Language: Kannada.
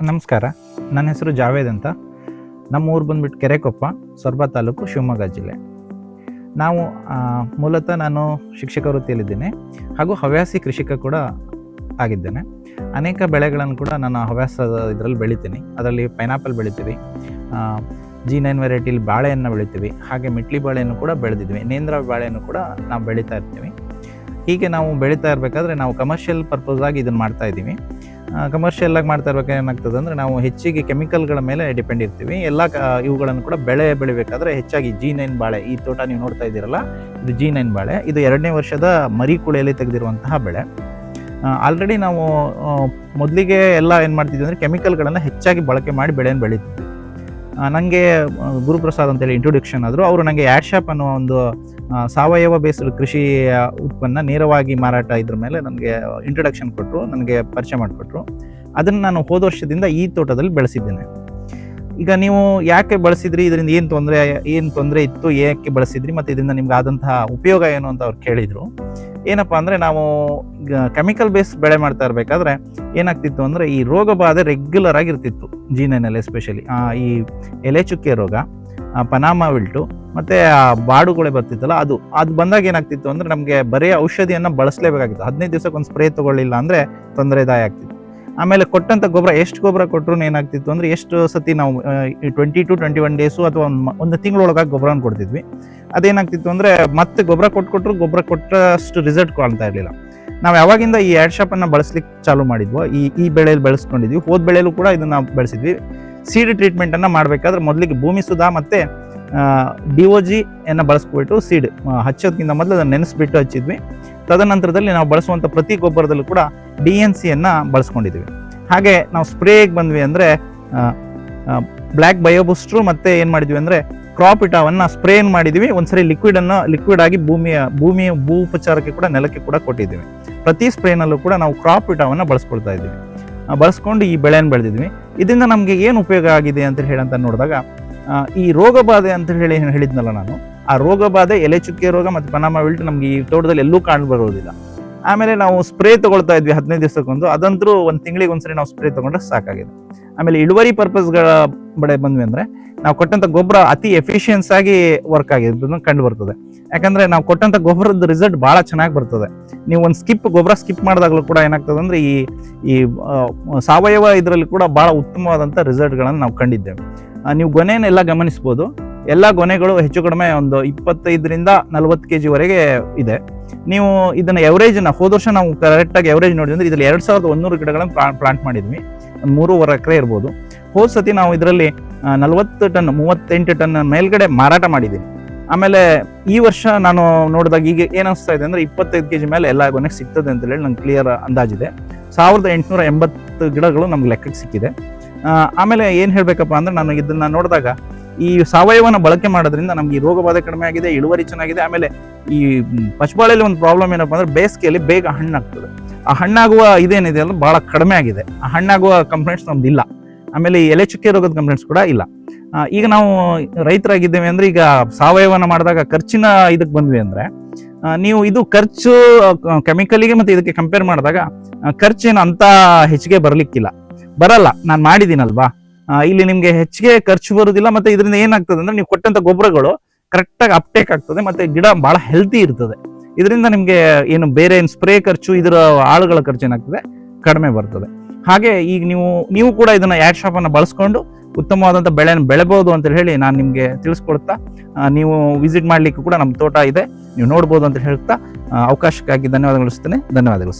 ನಮಸ್ಕಾರ. ನನ್ನ ಹೆಸರು ಜಾವೇದ್ ಅಂತ. ನಮ್ಮ ಊರು ಬಂದ್ಬಿಟ್ಟು ಕೆರೆಕೊಪ್ಪ, ಸೊರಬ ತಾಲೂಕು ಶಿವಮೊಗ್ಗ ಜಿಲ್ಲೆ. ನಾವು ಮೂಲತಃ ನಾನು ಶಿಕ್ಷಕ ವೃತ್ತಿಯಲ್ಲಿದ್ದೇನೆ. ಹಾಗೂ ಹವ್ಯಾಸಿ ಕೃಷಿಕ ಕೂಡ ಆಗಿದ್ದೇನೆ. ಅನೇಕ ಬೆಳೆಗಳನ್ನು ಕೂಡ ನಾನು ಹವ್ಯಾಸದ ಇದರಲ್ಲಿ ಬೆಳಿತೀನಿ. ಅದರಲ್ಲಿ ಪೈನಾಪಲ್ ಬೆಳಿತೀವಿ ಜಿ ನೈನ್ ವೆರೈಟಿಲಿ ಬಾಳೆಯನ್ನು ಬೆಳಿತೀವಿ, ಹಾಗೆ ಮಿಟ್ಲಿ ಬಾಳೆಯನ್ನು ಕೂಡ ಬೆಳೆದಿದ್ವಿ ನೇಂದ್ರ ಬಾಳೆಯನ್ನು ಕೂಡ ನಾವು ಬೆಳೀತಾ ಇರ್ತೀವಿ. ಹೀಗೆ ನಾವು ಬೆಳೀತಾ ಇರಬೇಕಾದ್ರೆ ನಾವು ಕಮರ್ಷಿಯಲ್ ಪರ್ಪಸ್ ಆಗಿ ಇದನ್ನು ಮಾಡ್ತಾ ಇದ್ದೀವಿ. ಕಮರ್ಷಿಯಲ್ ಆಗಿ ಮಾಡ್ತಾ ಇರ್ಬೇಕು ಏನಾಗ್ತದೆ ಅಂದರೆ ನಾವು ಹೆಚ್ಚಿಗೆ ಕೆಮಿಕಲ್ಗಳ ಮೇಲೆ ಡಿಪೆಂಡ್ ಇರ್ತೀವಿ. ಎಲ್ಲ ಇವುಗಳನ್ನು ಕೂಡ ಬೆಳೆ ಬೆಳಿಬೇಕಾದ್ರೆ ಹೆಚ್ಚಾಗಿ ಜಿ ನೈನ್ ಬಾಳೆ. ಈ ತೋಟ ನೀವು ನೋಡ್ತಾ ಇದ್ದೀರಲ್ಲ, ಇದು ಜಿ ನೈನ್ ಬಾಳೆ. ಇದು ಎರಡನೇ ವರ್ಷದ ಮರಿ ಕುಳೆಯಲ್ಲಿ ತೆಗೆದಿರುವಂತಹ ಬೆಳೆ. ಆಲ್ರೆಡಿ ನಾವು ಮೊದಲಿಗೆ ಎಲ್ಲ ಏನು ಮಾಡ್ತಿದ್ವಿ ಅಂದರೆ ಕೆಮಿಕಲ್ಗಳನ್ನು ಹೆಚ್ಚಾಗಿ ಬಳಕೆ ಮಾಡಿ ಬೆಳೆಯನ್ನು ಬೆಳೀತಿದ್ವಿ. ನನಗೆ ಗುರುಪ್ರಸಾದ್ ಅಂತೇಳಿ ಇಂಟ್ರೊಡಕ್ಷನ್ ಆದರು. ಅವರು ನನಗೆ ಆ್ಯಡ್ ಶಾಪ್ ಅನ್ನೋ ಒಂದು ಸಾವಯವ ಬೇಸ್ಡ್ ಕೃಷಿ ಉತ್ಪನ್ನ ನೇರವಾಗಿ ಮಾರಾಟ ಇದ್ರ ಮೇಲೆ ನನಗೆ ಇಂಟ್ರೊಡಕ್ಷನ್ ಕೊಟ್ಟರು ನನಗೆ ಪರಿಚಯ ಮಾಡಿಕೊಟ್ರು. ಅದನ್ನು ನಾನು ಹೋದ ವರ್ಷದಿಂದ ಈ ತೋಟದಲ್ಲಿ ಬೆಳೆಸಿದ್ದೇನೆ. ಈಗ ನೀವು ಯಾಕೆ ಬಳಸಿದ್ರಿ? ಇದರಿಂದ ಏನು ತೊಂದರೆ ಏನು ತೊಂದರೆ ಇತ್ತು? ಏಕೆ ಬಳಸಿದ್ರಿ? ಮತ್ತು ಇದರಿಂದ ನಿಮ್ಗೆ ಆದಂತಹ ಉಪಯೋಗ ಏನು ಅಂತ ಅವ್ರು ಕೇಳಿದರು. ಏನಪ್ಪ ಅಂದರೆ ನಾವು ಕೆಮಿಕಲ್ ಬೇಸ್ ಬೆಳೆ ಮಾಡ್ತಾ ಇರಬೇಕಾದ್ರೆ ಏನಾಗ್ತಿತ್ತು ಅಂದರೆ ಈ ರೋಗ ಬಾಧೆ ರೆಗ್ಯುಲರ್ ಆಗಿರ್ತಿತ್ತು ಜೀನಲ್ಲಿ ಎಸ್ಪೆಷಲಿ ಈ ಎಲೆ ಚುಕ್ಕೆ ರೋಗ ಪನಾಮ ವಿಲ್ಟು, ಮತ್ತು ಆ ಬಾಡುಗಳೆ ಬರ್ತಿತ್ತಲ್ಲ, ಅದು ಅದು ಬಂದಾಗ ಏನಾಗ್ತಿತ್ತು ಅಂದರೆ ನಮಗೆ ಬರೀ ಔಷಧಿಯನ್ನು ಬಳಸಲೇಬೇಕಾಗಿತ್ತು. ಹದಿನೈದು ದಿವಸಕ್ಕೆ ಒಂದು ಸ್ಪ್ರೇ ತೊಗೊಳ್ಳಿಲ್ಲ ಅಂದರೆ ತೊಂದರೆದಾಯ ಆಗ್ತಿತ್ತು. ಆಮೇಲೆ ಕೊಟ್ಟಂಥ ಗೊಬ್ಬರ, ಎಷ್ಟು ಗೊಬ್ಬರ ಕೊಟ್ಟರು ಏನಾಗ್ತಿತ್ತು ಅಂದರೆ ಎಷ್ಟು ಸತಿ ನಾವು twenty two twenty one days ಅಥವಾ ಒಂದು ತಿಂಗಳೊಳಗ ಒಂದು ತಿಂಗಳೊಳಗಾಗಿ ಗೊಬ್ಬರನ ಕೊಡ್ತಿದ್ವಿ. ಅದೇನಾಗ್ತಿತ್ತು ಅಂದರೆ ಮತ್ತೆ ಗೊಬ್ಬರ ಕೊಟ್ಟು ಕೊಟ್ಟರು ಗೊಬ್ಬರ ಕೊಟ್ಟಷ್ಟು ರಿಸಲ್ಟ್ ಕಾಣ್ತಾ ಇರಲಿಲ್ಲ. ನಾವು ಯಾವಾಗಿಂದ ಈ ಆ್ಯಡ್ ಶಾಪನ್ನು ಬಳಸ್ಲಿಕ್ಕೆ ಚಾಲೂ ಮಾಡಿದ್ವೋ, ಈ ಈ ಬೆಳೆಯಲ್ಲಿ ಬೆಳೆಸ್ಕೊಂಡಿದ್ವಿ. ಹೋದ ಬೆಳೆಯಲ್ಲೂ ಕೂಡ ಇದನ್ನು ಬೆಳೆಸಿದ್ವಿ. ಸೀಡ್ ಟ್ರೀಟ್ಮೆಂಟನ್ನು ಮಾಡಬೇಕಾದ್ರೆ ಮೊದಲಿಗೆ ಭೂಮಿ ಸುಧಾ ಮತ್ತು ಡಿ ಒ ಜಿಯನ್ನು ಅನ್ನ ಬಳಸ್ಬಿಟ್ಟು ಸೀಡ್ ಹಚ್ಚೋದಕ್ಕಿಂತ ಮೊದಲು ಅದನ್ನು ನೆನೆಸ್ಬಿಟ್ಟು ಹಚ್ಚಿದ್ವಿ. ತದನಂತರದಲ್ಲಿ ನಾವು ಬಳಸುವಂಥ ಪ್ರತಿ ಗೊಬ್ಬರದಲ್ಲೂ ಕೂಡ ಡಿ ಎನ್ ಸಿಯನ್ನು ಬಳಸ್ಕೊಂಡಿದ್ದೀವಿ. ಹಾಗೆ ನಾವು ಸ್ಪ್ರೇಗೆ ಬಂದ್ವಿ ಅಂದರೆ ಬ್ಲ್ಯಾಕ್ ಬಯೋಬುಸ್ಟ್ರು ಮತ್ತೆ ಏನು ಮಾಡಿದ್ವಿ ಅಂದರೆ, ಕ್ರಾಪ್ ಇಟಾವನ್ನು ಸ್ಪ್ರೇನ್ ಮಾಡಿದ್ವಿ ಒಂದ್ಸರಿ ಲಿಕ್ವಿಡನ್ನು ಲಿಕ್ವಿಡ್ ಆಗಿ ಭೂಮಿಯ ಭೂಮಿಯ ಭೂ ಉಪಚಾರಕ್ಕೆ ಕೂಡ ನೆಲಕ್ಕೆ ಕೂಡ ಕೊಟ್ಟಿದ್ದೀವಿ. ಪ್ರತಿ ಸ್ಪ್ರೇನಲ್ಲೂ ಕೂಡ ನಾವು ಕ್ರಾಪ್ ಇಟಾವನ್ನು ಬಳಸ್ಕೊಳ್ತಾ ಇದ್ದೀವಿ. ಬಳಸ್ಕೊಂಡು ಈ ಬೆಳೆಯನ್ನು ಬೆಳೆದಿದ್ವಿ ಇದರಿಂದ ನಮಗೆ ಏನು ಉಪಯೋಗ ಆಗಿದೆ ಅಂತ ಹೇಳಿ ಅಂತ ನೋಡಿದಾಗ ಈ ರೋಗ ಬಾಧೆ ಅಂತ ಹೇಳಿ ಹೇಳಿದ್ನಲ್ಲ ನಾನು, ಆ ರೋಗ ಬಾಧೆ ಎಲೆ ಚುಕ್ಕೆ ರೋಗ ಮತ್ತು ಪನಾಮ ವಿಲ್ಟ್ ನಮಗೆ ಈ ತೋಟದಲ್ಲಿ ಎಲ್ಲೂ ಕಾಣ್ ಬರೋದಿಲ್ಲ. ಆಮೇಲೆ ನಾವು ಸ್ಪ್ರೇ ತಗೊಳ್ತಾ ಇದ್ವಿ ಹದಿನೈದು ದಿವಸಕ್ಕೊಂದು. ಅದಂತರೂ ಒಂದು ತಿಂಗಳಿಗೆ ಒಂದ್ಸರಿ ನಾವು ಸ್ಪ್ರೇ ತಗೊಂಡ್ರೆ ಸಾಕಾಗಿದೆ. ಆಮೇಲೆ ಇಳುವರಿ ಪರ್ಪಸ್ಗಳ ಬಡೆ ಬಂದ್ವಿ ಅಂದ್ರೆ ನಾವು ಕೊಟ್ಟಂತ ಗೊಬ್ಬರ ಅತಿ ಎಫಿಷಿಯನ್ಸ್ ಆಗಿ ವರ್ಕ್ ಆಗಿದ್ದು ಕಂಡು ಬರ್ತದೆ. ಯಾಕಂದ್ರೆ ನಾವು ಕೊಟ್ಟಂತ ಗೊಬ್ಬರದ ರಿಸಲ್ಟ್ ಬಹಳ ಚೆನ್ನಾಗಿ ಬರ್ತದೆ. ನೀವು ಒಂದು ಸ್ಕಿಪ್ ಗೊಬ್ಬರ ಸ್ಕಿಪ್ ಮಾಡಿದಾಗಲೂ ಕೂಡ ಏನಾಗ್ತದೆ ಅಂದ್ರೆ ಈ ಈ ಸಾವಯವ ಇದರಲ್ಲಿ ಕೂಡ ಬಹಳ ಉತ್ತಮವಾದಂಥ ರಿಸಲ್ಟ್ಗಳನ್ನು ನಾವು ಕಂಡಿದ್ದೇವೆ. ನೀವು ಗೊನೆಯನ್ನೆಲ್ಲ ಗಮನಿಸ್ಬೋದು. ಎಲ್ಲ ಗೊನೆಗಳು ಹೆಚ್ಚು ಕಡಿಮೆ ಒಂದು ಇಪ್ಪತ್ತೈದರಿಂದ ನಲವತ್ತು ಕೆ ಜಿವರೆಗೆ ಇದೆ. ನೀವು ಇದನ್ನ ಎವರೇಜ್ನ ಹೋದ ವರ್ಷ ನಾವು ಕರೆಕ್ಟಾಗಿ ಎವರೇಜ್ ನೋಡಿದ್ವಿ ಅಂದ್ರೆ ಇದರಲ್ಲಿ ಎರಡು ಸಾವಿರದ ಒಂದೂರು ಗಿಡಗಳನ್ನು ಪ್ಲಾಂಟ್ ಮಾಡಿದ್ವಿ. ಮೂರುವರೆ ಎಕರೆ ಇರ್ಬೋದು. ಹೋದ ಸತಿ ನಾವು ಇದರಲ್ಲಿ ನಲವತ್ತು ಟನ್, ಮೂವತ್ತೆಂಟು ಟನ್ ಮೇಲ್ಗಡೆ ಮಾರಾಟ ಮಾಡಿದ್ದೀನಿ ಆಮೇಲೆ ಈ ವರ್ಷ ನಾನು ನೋಡಿದಾಗ ಈಗ ಏನಿಸ್ತಾ ಇದೆ ಅಂದ್ರೆ ಇಪ್ಪತ್ತೈದು ಕೆ ಜಿ ಮೇಲೆ ಎಲ್ಲ ಗೊನೆಗೆ ಸಿಗ್ತದೆ ಅಂತ ಹೇಳಿ ನಂಗೆ ಕ್ಲಿಯರ್ ಅಂದಾಜಿದೆ. ಸಾವಿರದ ಎಂಟುನೂರ ಎಂಬತ್ತು ಗಿಡಗಳು ನಮ್ಗೆ ಲೆಕ್ಕಕ್ಕೆ ಸಿಕ್ಕಿದೆ. ಆಮೇಲೆ ಏನು ಹೇಳಬೇಕಪ್ಪ ಅಂದ್ರೆ ನಾನು ಇದನ್ನ ನೋಡಿದಾಗ ಈ ಸಾವಯವನ ಬಳಕೆ ಮಾಡೋದ್ರಿಂದ ನಮಗೆ ರೋಗ ಬಾಧೆ ಕಡಿಮೆ ಆಗಿದೆ, ಇಳುವರಿ ಚೆನ್ನಾಗಿದೆ, ಆಮೇಲೆ ಈ ಪಚ್ಚಬಾಳೆಯಲ್ಲಿ ಒಂದು ಪ್ರಾಬ್ಲಮ್ ಏನಪ್ಪ ಅಂದ್ರೆ ಬೇಸಿಗೆಯಲ್ಲಿ ಬೇಗ ಹಣ್ಣಾಗ್ತದೆ. ಆ ಹಣ್ಣಾಗುವ ಇದೇನಿದೆ ಅಂದ್ರೆ ಬಹಳ ಕಡಿಮೆ ಆಗಿದೆ. ಆ ಹಣ್ಣಾಗುವ ಕಂಪ್ಲೇಂಟ್ಸ್ ನಮ್ದು ಇಲ್ಲ. ಆಮೇಲೆ ಈ ಎಲೆ ಚುಕ್ಕೆ ರೋಗದ ಕಂಪ್ಲೇಂಟ್ಸ್ ಕೂಡ ಇಲ್ಲ. ಈಗ ನಾವು ರೈತರಾಗಿದ್ದೇವೆ ಅಂದ್ರೆ ಈಗ ಸಾವಯವನ ಮಾಡಿದಾಗ ಖರ್ಚಿನ ಇದಕ್ಕೆ ಬಂದ್ವಿ ಅಂದ್ರೆ ನೀವು ಇದು ಖರ್ಚು ಕೆಮಿಕಲಿಗೆ ಮತ್ತೆ ಇದಕ್ಕೆ ಕಂಪೇರ್ ಮಾಡಿದಾಗ ಖರ್ಚೇನು ಅಂತ ಹೆಚ್ಚಿಗೆ ಬರ್ಲಿಕ್ಕಿಲ್ಲ. ಬರಲ್ಲ, ನಾನು ಮಾಡಿದ್ದೀನಲ್ವಾ ಇಲ್ಲಿ ನಿಮ್ಗೆ ಹೆಚ್ಚಿಗೆ ಖರ್ಚು ಬರುದಿಲ್ಲ, ಮತ್ತೆ ಇದರಿಂದ ಏನಾಗ್ತದೆ ಅಂದ್ರೆ ನೀವು ಕೊಟ್ಟಂತ ಗೊಬ್ಬರಗಳು ಕರೆಕ್ಟಾಗಿ ಅಪ್ಟೇಕ್ ಆಗ್ತದೆ ಮತ್ತೆ ಗಿಡ ಬಹಳ ಹೆಲ್ತಿ ಇರ್ತದೆ. ಇದರಿಂದ ನಿಮಗೆ ಏನು ಬೇರೆ ಏನು ಸ್ಪ್ರೇ ಖರ್ಚು, ಇದರ ಆಳುಗಳ ಖರ್ಚು ಏನಾಗ್ತದೆ? ಕಡಿಮೆ ಬರ್ತದೆ. ಹಾಗೆ ಈಗ ನೀವು ನೀವು ಕೂಡ ಇದನ್ನ ಯಾಡ್ ಶಾಪ್ ಅನ್ನ ಬಳಸ್ಕೊಂಡು ಉತ್ತಮವಾದಂಥ ಬೆಳೆಯನ್ನು ಬೆಳೆಬಹುದು ಅಂತ ಹೇಳಿ ನಾನು ನಿಮಗೆ ತಿಳಿಸ್ಕೊಡ್ತಾ ನೀವು ವಿಸಿಟ್ ಮಾಡ್ಲಿಕ್ಕೆ ಕೂಡ ನಮ್ಮ ತೋಟ ಇದೆ. ನೀವು ನೋಡ್ಬೋದು ಅಂತ ಹೇಳ್ತಾ ಅವಕಾಶಕ್ಕಾಗಿ ಧನ್ಯವಾದಗಳು ಧನ್ಯವಾದಗಳು